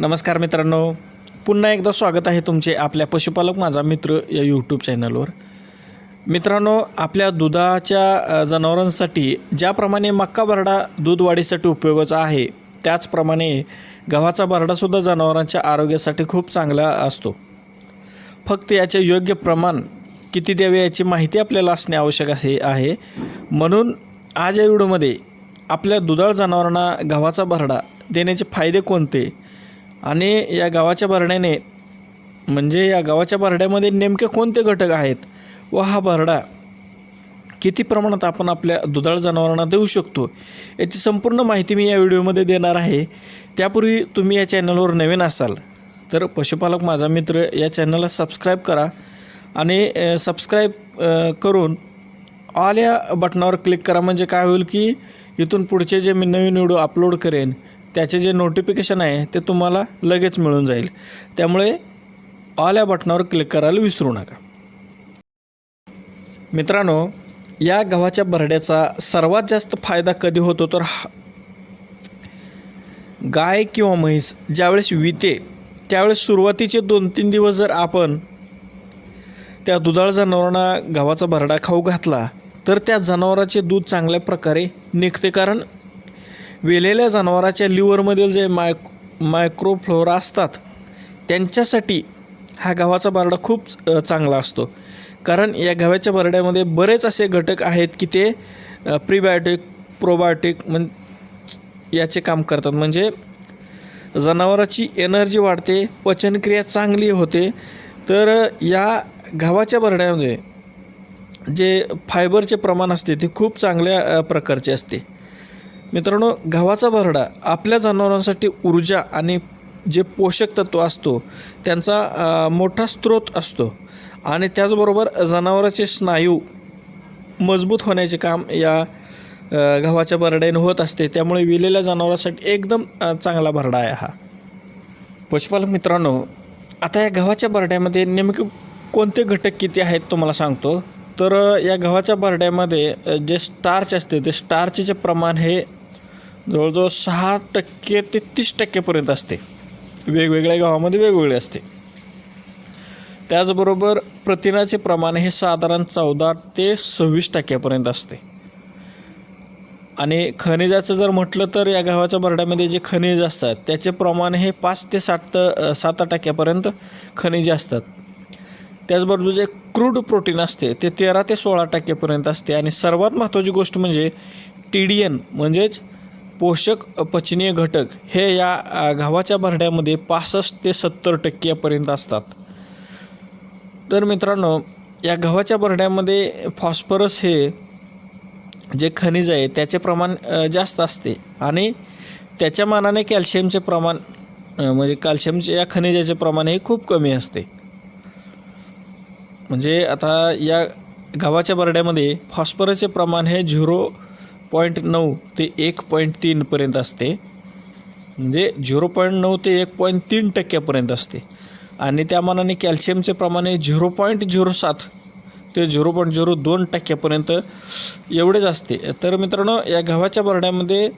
नमस्कार मित्रांनो. पुन्हा एकदा स्वागत आहे तुमचे आपल्या पशुपालक माझा मित्र या यूट्यूब चॅनलवर मित्रांनो आपल्या दुधाच्या जनावरांसाठी ज्याप्रमाणे मक्का बरडा दूध वाढीसाठी उपयोगाचा आहे त्याचप्रमाणे गव्हाचा भरडासुद्धा जनावरांच्या आरोग्यासाठी खूप चांगला असतो. फक्त याचे योग्य प्रमाण किती द्यावे याची माहिती आपल्याला असणे आवश्यक असे आहे. म्हणून आज या व्हिडिओमध्ये आपल्या दुधाळ जनावरांना गव्हाचा भरडा देण्याचे फायदे कोणते? आणि या गावाच्या भरड्याने म्हणजे या गावाच्या भरड्यामध्ये नेमके कोणते घटक आहेत व हा भरडा किती प्रमाणात आपण आपल्या दुधाळ जनावरांना देऊ शकतो याची संपूर्ण माहिती मी या व्हिडिओमध्ये देणार आहे. त्यापूर्वी तुम्ही या चॅनलवर नवीन असाल तर पशुपालक माझा मित्र या चॅनलला सबस्क्राईब करा आणि सबस्क्राईब करून ऑल या बटनावर क्लिक करा. म्हणजे काय होईल की इथून पुढचे जे मी नवीन व्हिडिओ अपलोड करेन त्याचे जे नोटिफिकेशन आहे ते तुम्हाला लगेच मिळून जाईल. त्यामुळे ऑल या बटनावर क्लिक करायला विसरू नका. मित्रांनो या गव्हाच्या बरड्याचा सर्वात जास्त फायदा कधी होतो तर हा- गाय किंवा म्हैस ज्यावेळेस विते त्यावेळेस सुरुवातीचे दोन तीन दिवस जर आपण त्या दुधाळ जनावरांना गव्हाचा भरडा खाऊ घातला तर त्या जनावराचे दूध चांगल्या प्रकारे निघते. कारण वेलेल्या जनावराच्या लिव्हरमधील जे माय मायक्रोफ्लोरा असतात त्यांच्यासाठी हा गव्हाचा बारडा खूप चांगला असतो. कारण या गव्हाच्या बरड्यामध्ये बरेच असे घटक आहेत की ते प्रीबायोटिक प्रोबायोटिक म्हण याचे काम करतात. म्हणजे जनावराची एनर्जी वाढते पचनक्रिया चांगली होते. तर या गव्हाच्या भरड्यामध्ये जे फायबरचे प्रमाण असते ते खूप चांगल्या प्रकारचे असते. मित्रांनो गव्हाचा भरडा आपल्या जनावरांसाठी ऊर्जा आणि जे पोषक तत्व असतो त्यांचा मोठा स्रोत असतो. आणि त्याचबरोबर जनावराचे स्नायू मजबूत होण्याचे काम या गव्हाच्या भरड्याने होत असते. त्यामुळे विलेल्या जनावरांसाठी एकदम चांगला भरडा आहे हा. पशुपालक मित्रांनो आता या गव्हाच्या भरड्यामध्ये नेमके कोणते घटक किती आहेत तुम्हाला सांगतो. तर या गव्हाच्या भरड्यामध्ये जे स्टार्च असते ते स्टार्चचे प्रमाण हे जवळजवळ सहा टक्के ते तीस टक्केपर्यंत असते. वेगवेगळ्या गावामध्ये वेगवेगळे असते. त्याचबरोबर प्रथिनाचे प्रमाण हे साधारण चौदा ते सव्वीस टक्क्यापर्यंत असते. आणि खनिजाचं जर म्हटलं तर या गावाच्या भरड्यामध्ये जे खनिज असतात त्याचे प्रमाण हे पाच ते सात सात टक्क्यापर्यंत खनिजे असतात. त्याचबरोबर जे क्रूड प्रोटीन असते ते तेरा ते सोळा टक्क्यापर्यंत असते. आणि सर्वात महत्त्वाची गोष्ट म्हणजे टी डी एन म्हणजेच पोषक पचनीय घटक हे या गव्हाच्या भरड्यामध्ये पासष्ट ते सत्तर टक्क्यापर्यंत असतात. तर मित्रांनो या गव्हाच्या भरड्यामध्ये फॉस्फरस हे जे खनिज आहे त्याचे प्रमाण जास्त असते. आणि त्याच्या मानाने कॅल्शियमचे प्रमाण म्हणजे कॅल्शियमचे या खनिजाचे प्रमाण हे खूप कमी असते. म्हणजे आता या गव्हाच्या बरड्यामध्ये फॉस्फरसचे प्रमाण हे झिरो पॉईंट नऊ ते एक पॉईंट तीनपर्यंत असते. म्हणजे झिरो पॉईंट नऊ ते एक पॉईंट तीन टक्क्यापर्यंत असते. आणि त्या मानाने कॅल्शियमचे प्रमाण झिरो पॉईंट झिरो सात ते झिरो पॉईंट झिरो दोन टक्क्यापर्यंत एवढेच असते. तर मित्रांनो या गव्हाच्या भरड्यामध्ये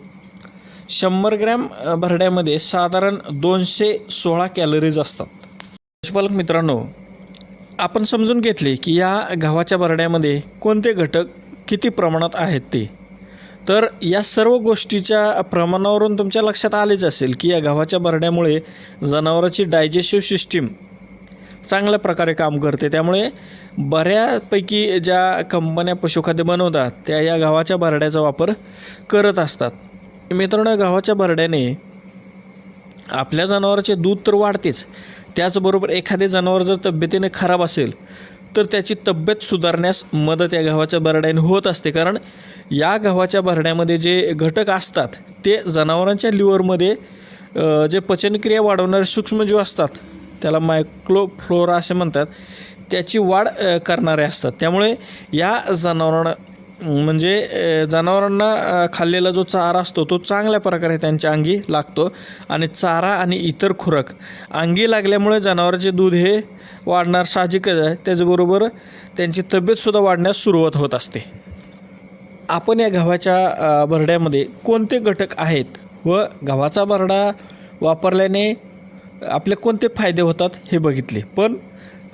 शंभर ग्रॅम भरड्यामध्ये साधारण दोनशे सोळा कॅलरीज असतात. पशुपालक मित्रांनो आपण समजून घेतले की या गव्हाच्या भरड्यामध्ये कोणते घटक किती प्रमाणात आहेत ते. तर या सर्व गोष्टीच्या प्रमाणावरून तुमच्या लक्षात आलेच असेल की या गव्हाच्या भरड्यामुळे जनावराची डायजेस्टिव्ह सिस्टीम चांगल्या प्रकारे काम करते. त्यामुळे बऱ्यापैकी ज्या कंपन्या पशुखाद्य बनवतात त्या या गव्हाच्या भरड्याचा वापर करत असतात. मित्रांनो गव्हाच्या भरड्याने आपल्या जनावराचे दूध तर वाढतेच. त्याचबरोबर एखादे जनावर जर तब्येतीने खराब असेल तर त्याची तब्येत सुधारण्यास मदत या गव्हाच्या भरड्याने होत असते. कारण या गव्हाच्या भरण्यामध्ये जे घटक असतात ते जनावरांच्या लिव्हरमध्ये जे पचनक्रिया वाढवणारे सूक्ष्मजीव असतात त्याला मायक्रोफ्लोरा असे म्हणतात त्याची वाढ करणारे असतात. त्यामुळे या म्हणजे, जनावरांना म्हणजे जनावरांना खाल्लेला जो चारा असतो तो चांगल्या प्रकारे त्यांच्या अंगी लागतो आणि चारा आणि इतर खुराक अंगी लागल्यामुळे जनावरांचे दूध हे वाढणार साहजिकच आहे. त्याचबरोबर त्यांची तब्येतसुद्धा वाढण्यास सुरुवात होत असते. आपण या गव्हाच्या भरड्यामध्ये कोणते घटक आहेत व गव्हाचा भरडा वापरल्याने आपले कोणते फायदे होतात हे बघितले. पण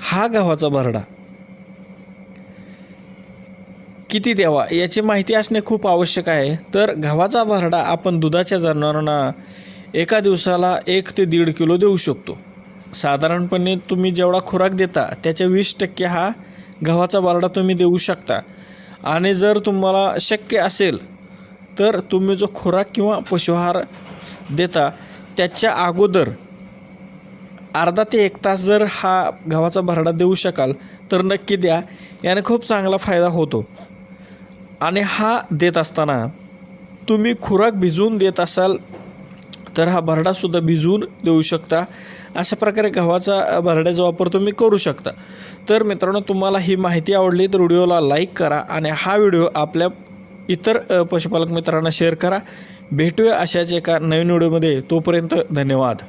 हा गव्हाचा भरडा किती द्यावा याची माहिती असणे खूप आवश्यक आहे. तर गव्हाचा भरडा आपण दुधाच्या जनावरांना एका दिवसाला एक ते दीड किलो देऊ शकतो. साधारणपणे तुम्ही जेवढा खुराक देता त्याच्या वीस टक्के हा गव्हाचा भरडा तुम्ही देऊ शकता. आणि जर तुम्हाला शक्य असेल तर तुम्ही जो खुराक किंवा पशुहार देता त्याच्या अगोदर अर्धा ते एक तास जर हा गव्हाचा भरडा देऊ शकाल तर नक्की द्या. याने खूप चांगला फायदा होतो. आणि हा देत असताना तुम्ही खुराक भिजवून देत असाल तर हा भरडासुद्धा भिजवून देऊ शकता. अशा प्रकारे गव्हाचा भरड्याचा वापर तुम्ही करू शकता. तर मित्रांनो तुम्हाला ही माहिती आवडली तर व्हिडिओला लाईक करा आणि हा व्हिडिओ आपल्या इतर पशुपालक मित्रांना शेअर करा. भेटूया अशाच एका नवीन व्हिडिओमध्ये. तोपर्यंत धन्यवाद.